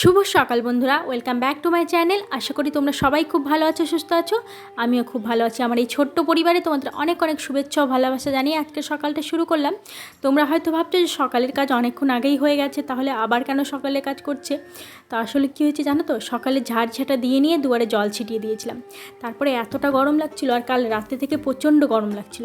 শুভ সকাল বন্ধুরা welcome back to my channel আশা করি তোমরা সবাই খুব ভালো আছো, সুস্থ আছো। আমিও খুব ভালো আছি। আমার এই ছোট্ট পরিবারে তোমাদের অনেক অনেক শুভেচ্ছা ও ভালোবাসা জানিয়ে আজকে সকালটা শুরু করলাম। তোমরা হয়তো ভাবছ যে সকালের কাজ অনেকক্ষণ আগেই হয়ে গেছে, তাহলে আবার কেন সকালে কাজ করছে? তো আসলে কী হয়েছে জানো তো? সকালে ঝাড় ঝাঁটা দিয়ে নিয়ে দুয়ারে জল ছিটিয়ে দিয়েছিলাম। তারপরে এতটা গরম লাগছিল আর কাল রাতে থেকে প্রচণ্ড গরম লাগছিল।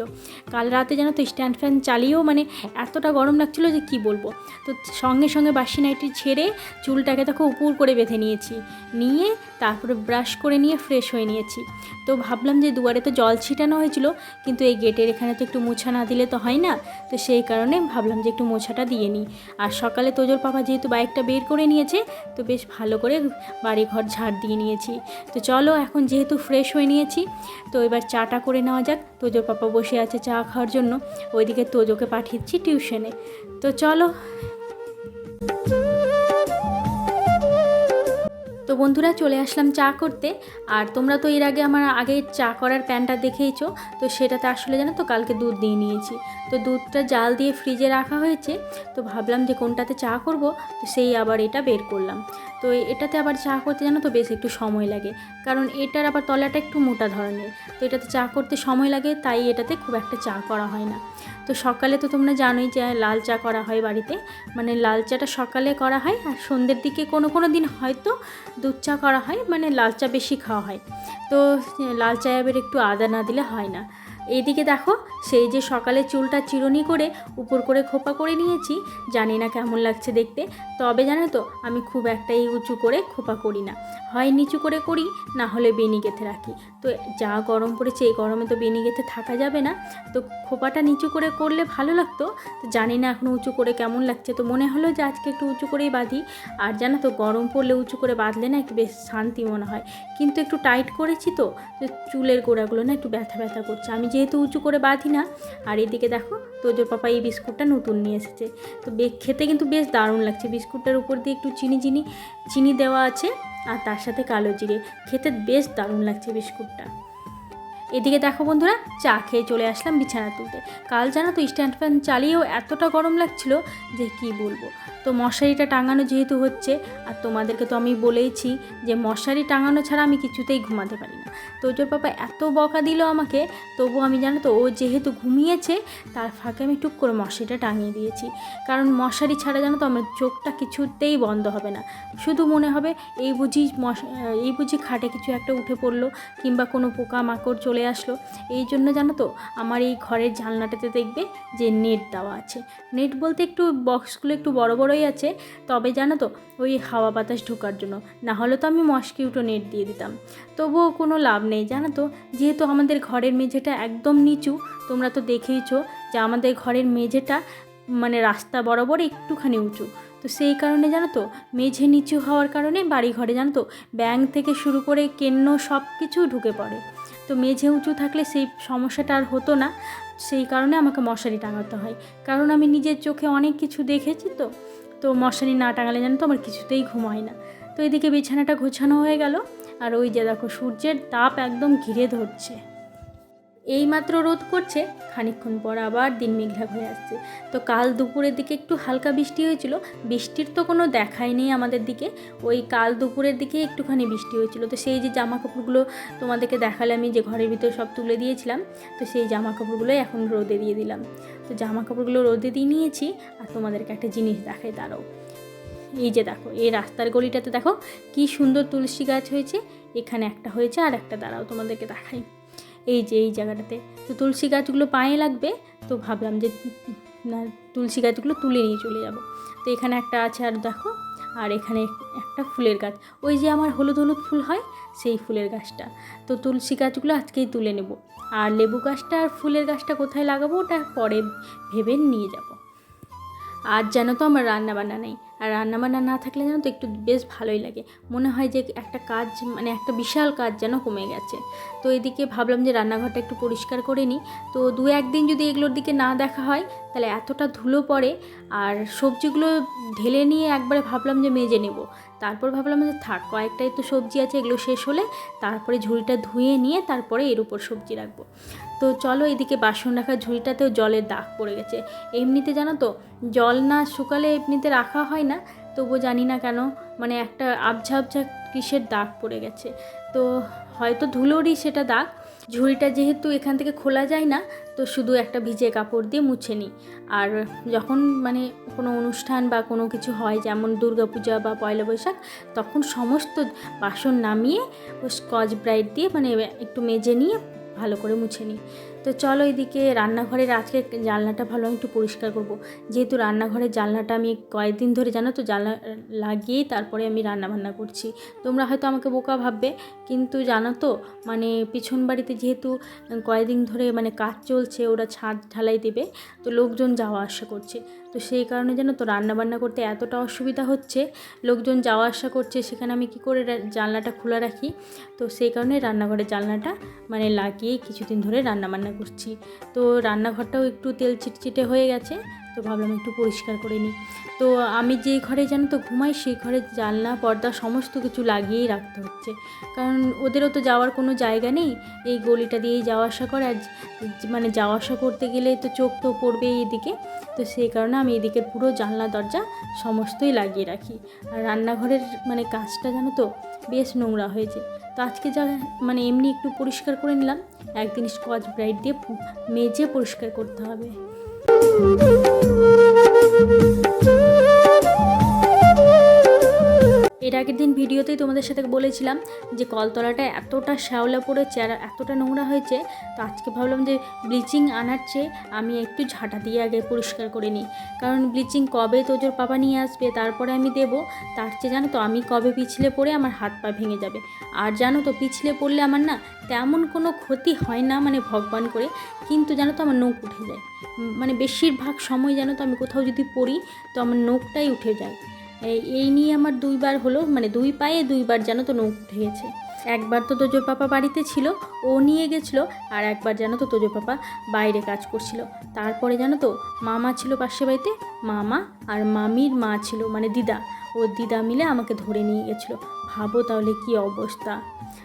কাল রাতে জানো তো স্ট্যান্ড ফ্যান চালিয়েও মানে এতটা গরম লাগছিল যে কি বলব? তো সঙ্গে সঙ্গে বাসি নাইটি ছেড়ে চুলটাকে দেখো উপুর করে বেঁধে নিয়েছি। নিয়ে তারপরে ব্রাশ করে নিয়ে ফ্রেশ হয়ে নিয়েছি। তো ভাবলাম যে দুয়ারে তো জল ছিটানো হয়েছিল, কিন্তু এই গেটের এখানে তো একটু মোছা না দিলে তো হয় না। তো সেই কারণে ভাবলাম যে একটু মোছাটা দিয়ে নিই। আর সকালে তোজোর পাপা যেহেতু বাইকটা বের করে নিয়েছে, তো বেশ ভালো করে বাড়ি ঘর ঝাড় দিয়ে নিয়েছি। তো চলো এখন যেহেতু ফ্রেশ হয়ে নিয়েছি, তো এবার চাটা করে নেওয়া যাক। তোজোর পাপা বসে আছে চা খাওয়ার জন্য। ওইদিকে তোজোকে পাঠিয়েছি টিউশনে তো চলো তো বন্ধুরা চলে আসলাম চা করতে। আর তোমরা তো এর আগে আমার আগে চা করার প্যানটা দেখেইছো, তো সেটাতে আসলে জানো তো কালকে দুধ দিয়ে নিয়েছি। তো দুধটা জাল দিয়ে ফ্রিজে রাখা হয়েছে, তো ভাবলাম যে কোনটাতে চা করব, তো সেই আবার এটা বের করলাম। তো এটাতে আবার চা করতে জানো তো বেশ একটু সময় লাগে। কারণ এটার আবার তলাটা একটু মোটা ধরনের। তো এটাতে চা করতে সময় লাগে, তাই এটাতে খুব একটা চা করা হয় না। তো সকালে তো তোমরা জানোই যে লাল চা করা হয় বাড়িতে। মানে লাল চাটা সকালে করা হয় আর সন্ধ্যের দিকে কোনো কোনো দিন হয়তো দুধ চা করা হয় মানে লাল চা বেশি খাওয়া হয়। তো লাল চা এবার একটু আদা না দিলে হয় না। এইদিকে দেখো, সেই যে সকালে চুলটা চিরুনি করে উপর করে খোপা করে নিয়েছি, জানি না কেমন লাগছে দেখতে, তবে জানো তো, আমি খুব একটা এই উঁচু করে খোপা করি না। হয় নিচু করে করি, না হলে বেনি গেঁথে রাখি। তো যা গরম পড়েছে, এই গরমে তো বেনি গেঁথে থাকা যাবে না। তো খোপাটা নিচু করে করলে ভালো লাগতো, তো জানি না এখন উঁচু করে কেমন লাগছে, তো মনে হলো যে আজকে একটু উঁচু করেই বাঁধি। আর জানো তো, গরম পড়লে উঁচু করে বাঁধলে না একটু বেশ শান্তি মনে হয়। কিন্তু একটু টাইট করেছি তো চুলের গোড়াগুলো না একটু ব্যথা ব্যথা করছে। আমি যেহেতু উঁচু করে বাঁধি না, আর এদিকে দেখো তোজোর পাপা এই বিস্কুটটা নতুন নিয়ে এসেছে। তো খেতে কিন্তু বেশ দারুণ লাগছে। বিস্কুটটার উপর দিয়ে একটু চিনি চিনি চিনি দেওয়া আছে, আর তার সাথে কালো জিরে। খেতে বেশ দারুণ লাগছে বিস্কুটটা। এদিকে দেখো বন্ধুরা, চা খেয়ে চলে আসলাম বিছানা তুলতে। কাল জানো তো স্ট্যান্ড ফ্যান চালিয়েও এতটা গরম লাগছিল যে কি বলব। তো মশারিটা টাঙানো যেহেতু হচ্ছে, আর তোমাদেরকে তো আমি বলেইছি যে মশারি টাঙানো ছাড়া আমি কিছুতেই ঘুমাতে পারি না। তো তোর পাপা এত বকা দিল আমাকে, তবু আমি জানো তো, ও যেহেতু ঘুমিয়েছে, তার ফাঁকে আমি টুক করে মশারিটা টাঙিয়ে দিয়েছি। কারণ মশারি ছাড়া জানো তো আমার চোখটা কিছুতেই বন্ধ হবে না। শুধু মনে হবে এই বুঝি এই বুঝি খাটে কিছু একটা উঠে পড়ল, কিংবা কোনো পোকা মাকড় চলে আসলো। এই জন্য জানো তো, আমার এই ঘরের জানলাটাতে দেখবে যে নেট দেওয়া আছে। নেট বলতে একটু বক্সগুলো একটু বড় বড়ই আছে, তবে জানো তো, ওই হাওয়া বাতাস ঢোকার জন্য। না হলে তো আমি মস্কিউটো নেট দিয়ে দিতাম। তবুও কোনো লাভ নেই, জানো তো। যেহেতু আমাদের ঘরের মেঝেটা একদম নিচু, তোমরা তো দেখেইছো যে আমাদের ঘরের মেঝেটা মানে রাস্তা বরাবর একটুখানি উঁচু। তো সেই কারণে জানো তো, মেঝে নিচু হওয়ার কারণে বাড়ি ঘরে জানো তো, ব্যাং থেকে শুরু করে কেন্ন সব কিছু ঢুকে পড়ে। তো মেঝে উঁচু থাকলে সেই সমস্যাটা আর হতো না। সেই কারণে আমাকে মশারি টাঙাতে হয়। কারণ আমি নিজের চোখে অনেক কিছু দেখেছি তো। তো মশারি না টাঙালে জানো তো আমার কিছুতেই ঘুম হয় না। তো এদিকে বিছানাটা গোছানো হয়ে গেল। আর ওই যে দেখো সূর্যের তাপ একদম ঘিরে ধরছে। এইমাত্র রোদ করছে, খানিকক্ষণ পর আবার দিন মেঘলা হয়ে আসছে। তো কাল দুপুরের দিকে একটু হালকা বৃষ্টি হয়েছিল, বৃষ্টির তো কোনো দেখাই নেই আমাদের দিকে। ওই কাল দুপুরের দিকে একটুখানি বৃষ্টি হয়েছিল। তো সেই যে জামা কাপড়গুলো তোমাদেরকে দেখালে আমি যে ঘরের ভিতরে সব তুলে দিয়েছিলাম, তো সেই জামা কাপড়গুলোই এখন রোদে দিয়ে দিলাম। তো জামা কাপড়গুলো রোদে দিয়ে নিয়েছি, আর তোমাদেরকে একটা জিনিস দেখাই, দাঁড়াও। এই যে দেখো, এই রাস্তার গলিটাতে দেখো, কি সুন্দর তুলসী গাছ হয়েছে, এখানে একটা হয়েছে আর একটা, দাঁড়াও তোমাদেরকে দেখাই। এই যে, এই জায়গাটাতে। তো তুলসী গাছগুলো পায়ে লাগবে, তো ভাবলাম যে না, তুলসী গাছগুলো তুলে নিয়ে চলে যাব। তো এখানে একটা আছে আর দেখো, আর এখানে একটা ফুলের গাছ। ওই যে আমার হলুদ হলুদ ফুল হয়, সেই ফুলের গাছটা। তো তুলসী গাছগুলো আজকেই তুলে নেব। আর লেবু গাছটা আর ফুলের গাছটা কোথায় লাগাবো, ওটা পরে ভেবে নিয়ে যাব। আজ যেন তো আমার রান্না বান্না নেই আর রান্না বান্না না থাকলে যেন তো একটু বেশ ভালোই লাগে। মনে হয় যে একটা কাজ মানে একটা বিশাল কাজ যেন কমে গেছে। তো এদিকে ভাবলাম যে রান্নাঘরটা একটু পরিষ্কার করে নিই। তো দু একদিন যদি এগুলোর দিকে না দেখা হয়, তাহলে এতটা ধুলো পড়ে আর সবজিগুলো ঢেলে নিয়ে একবারে ভাবলাম যে মেজে নেব। তারপর ভাবলাম যে থাক, কয়েকটাই তো সবজি আছে, এগুলো শেষ হলে তারপরে ঝুড়িটা ধুয়ে নিয়ে তারপরে এর উপর সবজি রাখব। তো চলো এদিকে বাসন রাখার ঝুড়িটাতেও জলের দাগ পড়ে গেছে। এমনিতে জানো তো, জল না শুকালে এমনিতে রাখা হয় না। তবুও জানি না কেন মানে একটা আবঝা আবঝা কিসের দাগ পড়ে গেছে। তো হয়তো ধুলোরই সেটা দাগ। ঝুড়িটা যেহেতু এখান থেকে খোলা যায় না, তো শুধু একটা ভিজে কাপড় দিয়ে মুছে নিই। আর যখন মানে কোনো অনুষ্ঠান বা কোনো কিছু হয়, যেমন দুর্গাপূজা বা পয়লা বৈশাখ, তখন সমস্ত বাসন নামিয়ে স্কচ ব্রাইট দিয়ে মানে একটু মেজে নিয়ে ভালো করে মুছে নিই। তো চলো এদিকে রান্নাঘরের আজকে জানলাটা ভালো আমি একটু পরিষ্কার করব। যেহেতু রান্নাঘরের জানলাটা আমি কয়েকদিন ধরে, জানো তো, জানলা লাগিয়েই তারপরে আমি রান্না বান্না করছি। তোমরা হয়তো আমাকে বোকা ভাববে, কিন্তু জানো তো মানে পিছন বাড়িতে যেহেতু কয়েকদিন ধরে মানে কাজ চলছে, ওরা ছাদ ঢালাই দেবে, তো লোকজন যাওয়া আসা করছে। তো সেই কারণে যেন তো রান্না বান্না করতে এতটা অসুবিধা হচ্ছে, লোকজন যাওয়া আসা করছে, সেখানে আমি কি করে জানলাটা খোলা রাখি? তো সেই কারণে রান্নাঘরের জানলাটা মানে লাগিয়েই কিছুদিন ধরে রান্না বান্না করছি। তো রান্নাঘরটাও একটু তেল চিটচিটে হয়ে গেছে। তো ভাবলাম একটু পরিষ্কার করে নিই। তো আমি যেই ঘরে জানো তো ঘুমাই, সেই ঘরে জানলা, পর্দা সমস্ত কিছু লাগিয়েই রাখতে হচ্ছে। কারণ ওদেরও তো যাওয়ার কোনো জায়গা নেই। এই গলিটা দিয়েই যাওয়া আসা করে। আর মানে যাওয়া আসা করতে গেলে তো চোখ তো পড়বে এইদিকে তো সেই কারণে আমি এদিকে পুরো জানলা, দরজা সমস্তই লাগিয়ে রাখি। আর রান্নাঘরের মানে কাজটা জানো তো বেশ নোংরা হয়েছে। তো আজকে যা মানে এমনি একটু পরিষ্কার করে নিলাম। একদিন স্কচ ব্রাইট দিয়ে মেজে পরিষ্কার করতে হবে। Música এর আগের দিন ভিডিওতেই তোমাদের সাথে বলেছিলাম যে কলতলাটা এতটা শ্যাওলা পড়েছে আর এতটা নোংরা হয়েছে, তো আজকে ভাবলাম যে ব্লিচিং আনার চেয়ে আমি একটু ঝাঁটা দিয়ে আগে পরিষ্কার করে নিই। কারণ ব্লিচিং কবে তোজোর পাপা নিয়ে আসবে, তারপরে আমি দেবো, তার চেয়ে জানো তো আমি কবে পিছলে পড়ে আমার হাত পা ভেঙে যাবে। আর জানো তো পিছলে পড়লে আমার না তেমন কোনো ক্ষতি হয় না মানে ভগবান করে, কিন্তু জানো তো আমার নখ উঠে যায়। মানে বেশিরভাগ সময় জানো তো আমি কোথাও যদি পড়ি, তো আমার নখটাই উঠে যায়। এই নিয়ে আমার দুইবার হলো মানে দুই পায়ে দুইবার যেন তো নখ উঠেছে একবার তো তোজোর পাপা বাড়িতে ছিল, ও নিয়ে গেছিল, আর একবার জানো তো তোজোর পাপা বাইরে কাজ করছিল। তারপরে জানো তো, মামা ছিল পাশে বাড়িতে, মামা আর মামির মা ছিল মানে দিদা। ও দিদা মিলে আমাকে ধরে নিয়ে গেছিল। ভাবো তাহলে কি অবস্থা।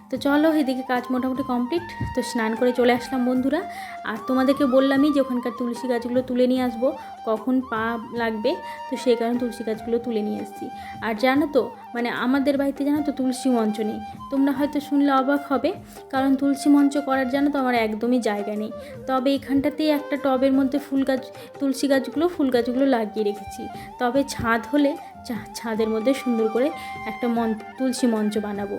তো চলো এদিকে কাজ মোটামুটি কমপ্লিট। তো স্নান করে চলে আসলাম বন্ধুরা। আর তোমাদেরকে বললামই যে ওখানকার তুলসী গাছগুলো তুলে নিয়ে আসব, কখন পা লাগবে, তো সেই কারণে তুলসী গাছগুলো তুলে নিয়ে এসেছি। আর জানো তো মানে আমাদের বাড়িতে জানো তো তুলসী মঞ্চ নেই। তোমরা হয়তো শুনলে অবাক হবে, কারণ তুলসী মঞ্চ করার জানো তো আমার একদমই জায়গা নেই। তবে এখানটাতেই একটা টবের মধ্যে ফুল গাছ, তুলসী গাছগুলো, ফুল গাছগুলো লাগিয়ে রেখেছি। তবে ছাদ হলে ছাদের মধ্যে সুন্দর করে একটা মন, তুলসী মঞ্চ বানাবো।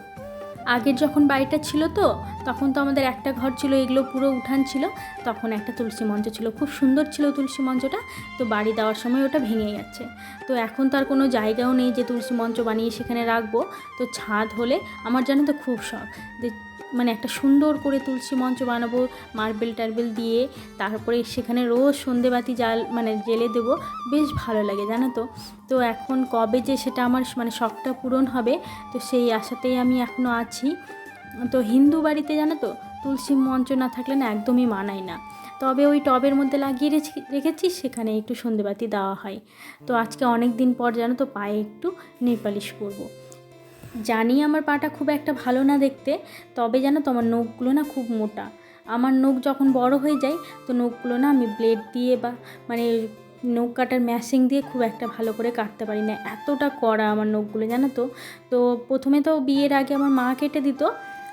আগের যখন বাড়িটা ছিল তো, তখন তো আমাদের একটা ঘর ছিল, এগুলো পুরো উঠান ছিল, তখন একটা তুলসী মঞ্চ ছিল। খুব সুন্দর ছিল তুলসী মঞ্চটা, তো বাড়ি দেওয়ার সময় ওটা ভেঙে যাচ্ছে। তো এখন তার কোনো জায়গাও নেই যে তুলসী মঞ্চ বানিয়ে সেখানে রাখব। তো ছাদ হলে আমার জানো তো খুব শখ। মানে একটা সুন্দর করে তুলসী মঞ্চ বানাবো মার্বেল টার্বেল দিয়ে। তারপরে সেখানে রোজ সন্ধেবাতি জাল মানে জেলে দেবো। বেশ ভালো লাগে, জানো তো? তো এখন কবে যে সেটা আমার মানে শখটা পূরণ হবে, তো সেই আশাতেই আমি এখনও আছি। তো হিন্দু বাড়িতে জানো তো, তুলসী মঞ্চ না থাকলে না একদমই মানায় না। তবে ওই টবের মধ্যে লাগিয়ে রেখেছি, সেখানে একটু সন্ধেবাতি দেওয়া হয়। তো আজকে অনেক দিন পর জানো তো পায়ে একটু নেপালিশ করব। জানি আমার পাটা খুব একটা ভালো না দেখতে, তবে যেন তোমার নখগুলো না খুব মোটা। আমার নখ যখন বড় হয়ে যায়, তো নখগুলো না আমি ব্লেড দিয়ে বা মানে নখ কাটার ম্যাশিং দিয়ে খুব একটা ভালো করে কাটতে পারি না। এতটা করা আমার নখগুলো, জানো তো? তো প্রথমে তো বিয়ের আগে আমার মা কেটে দিত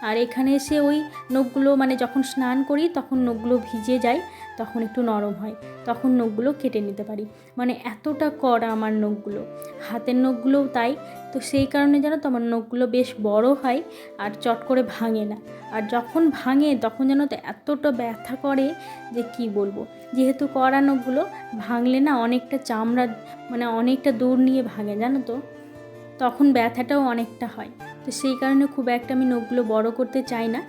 আর এখানে এসে ওই নখগুলো মানে যখন স্নান করি তখন নখগুলো ভিজে যায়, তখন একটু নরম হয়, তখন নখগুলো কেটে নিতে পারি। মানে এতটা কড়া আমার নখগুলো। হাতের নখগুলোও তাই। তো সেই কারণে যেন তো আমার নখগুলো বেশ বড় হয় আর চট করে ভাঙে না। আর যখন ভাঙে তখন যেন তো এতটা ব্যথা করে যে কি বলব? যেহেতু কড়া নখগুলো ভাঙলে না অনেকটা চামড়া মানে অনেকটা দূর নিয়ে ভাঙে জানো তো, তখন ব্যথাটাও অনেকটা হয়। তো সেই কারণে খুব একটা আমি নখগুলো বড় করতে চাই না।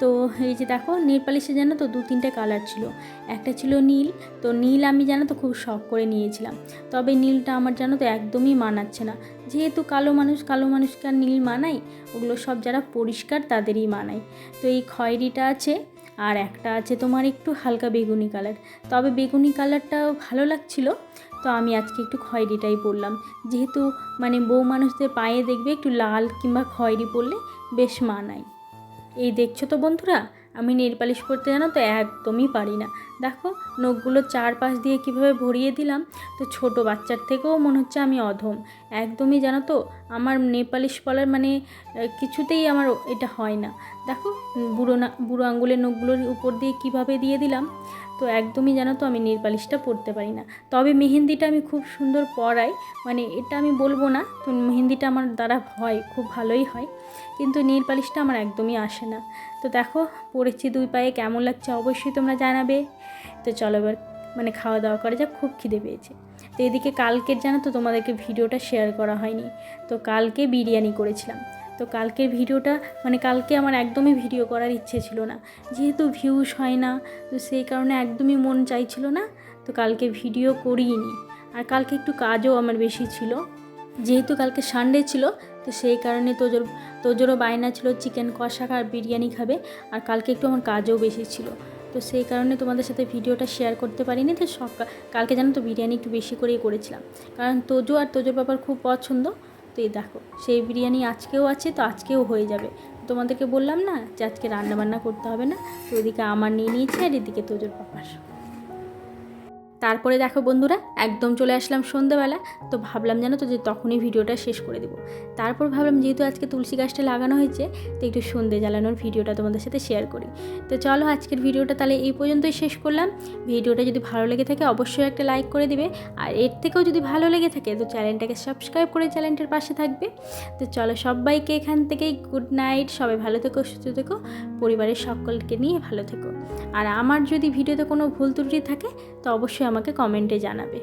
তো এই যে দেখো, নীল পালিশে জানো তো দু তিনটে কালার ছিল। একটা ছিল নীল, তো নীল আমি জানো তো খুব শখ করে নিয়েছিলাম। তবে নীলটা আমার জানো তো একদমই মানাচ্ছে না। যেহেতু কালো মানুষ, কালো মানুষকে আর নীল মানাই ওগুলো সব যারা পরিষ্কার তাদেরই মানায়। তো এই খয়েরিটা আছে, আর একটা আছে তোমার একটু হালকা বেগুনি কালার। তবে বেগুনি কালারটাও ভালো লাগছিল তো আমি আজকে একটু খয়েরিটাই পরলাম। যেহেতু মানে বউ মানুষদের পায়ে দেখবে একটু লাল কিংবা খয়েরি পরলে বেশ মানায়। এই দেখছ তো বন্ধুরা, আমি নেল পালিশ করতে জানো তো একদমই পারি না। দেখো, নখগুলো চারপাশ দিয়ে কীভাবে ভরিয়ে দিলাম, তো ছোট বাচ্চার থেকেও মনে হচ্ছে আমি অধম। একদমই জানো তো, আমার নেপালিশ পলার মানে কিছুতেই আমার এটা হয় না। দেখো বুড়ো না, বুড়ো আঙ্গুলের নখগুলোর উপর দিয়ে কীভাবে দিয়ে দিলাম তো একদমই জানো তো আমি নেল পালিশটা পরতে পারি না। তবে মেহেন্দিটা আমি খুব সুন্দর পরাই মানে এটা আমি বলব না, তো মেহেন্দিটা আমার দ্বারা হয়, খুব ভালোই হয়, কিন্তু নীল পালিশটা আমার একদমই আসে না। তো দেখো, পরেছি দুই পায়ে, কেমন লাগছে অবশ্যই তোমরা জানাবে। তো চলো এবার মানে খাওয়া দাওয়া করা যাক, খুব খিদে পেয়েছে। তো এদিকে কালকের জানো তো তোমাদেরকে ভিডিওটা শেয়ার করা হয়নি, তো কালকে বিরিয়ানি করেছিলাম। তো কালকের ভিডিওটা মানে কালকে আমার একদমই ভিডিও করার ইচ্ছে ছিল না। যেহেতু ভিউজ হয় না, তো সেই কারণে একদমই মন চাইছিল না, তো কালকে ভিডিও করিনি আর কালকে একটু কাজও আমার বেশি ছিল। যেহেতু কালকে সানডে ছিল, তো সেই কারণে তোজোর, তোজোরও বায়না ছিল চিকেন কষা আর বিরিয়ানি খাবে, আর কালকে একটু আমার কাজও বেশি ছিল। তো সেই কারণে তোমাদের সাথে ভিডিওটা শেয়ার করতে পারিনি, তো সকাল কালকে জানো তো বিরিয়ানি একটু বেশি করেই করেছিলাম। কারণ তোজো আর তোজোর বাবার খুব পছন্দ তো এই দেখো, সেই বিরিয়ানি আজকেও আছে, তো আজকেও হয়ে যাবে। তোমাদেরকে বললাম না যে আজকে রান্নাবান্না করতে হবে না, তো ওদিকে আমার নিয়ে নিয়েছে আর এদিকে তোজোর পাপার। তারপরে দেখো বন্ধুরা, একদম চলে আসলাম সন্ধ্যাবেলা। তো ভাবলাম জানো তো যে তখনই ভিডিওটা শেষ করে দেবো। তারপর ভাবলাম যেহেতু আজকে তুলসী গাছটা লাগানো হয়েছে, তো একটু সন্ধে জ্বালানোর ভিডিওটা তোমাদের সাথে শেয়ার করি। তো চলো আজকের ভিডিওটা তাহলে এই পর্যন্তই শেষ করলাম। ভিডিওটা যদি ভালো লেগে থাকে অবশ্যই একটা লাইক করে দিবে। আর এর থেকেও যদি ভালো লেগে থাকে, তো চ্যানেলটাকে সাবস্ক্রাইব করে চ্যানেলটার পাশে থাকবে। তো চলো সবাইকে এখান থেকেই গুড নাইট সবাই ভালো থেকো, সুস্থ থেকো, পরিবারের সকলকে নিয়ে ভালো থেকো। আর আমার যদি ভিডিওতে কোনো ভুল ত্রুটি থাকে, তো অবশ্যই আমাকে কমেন্টে জানাবে।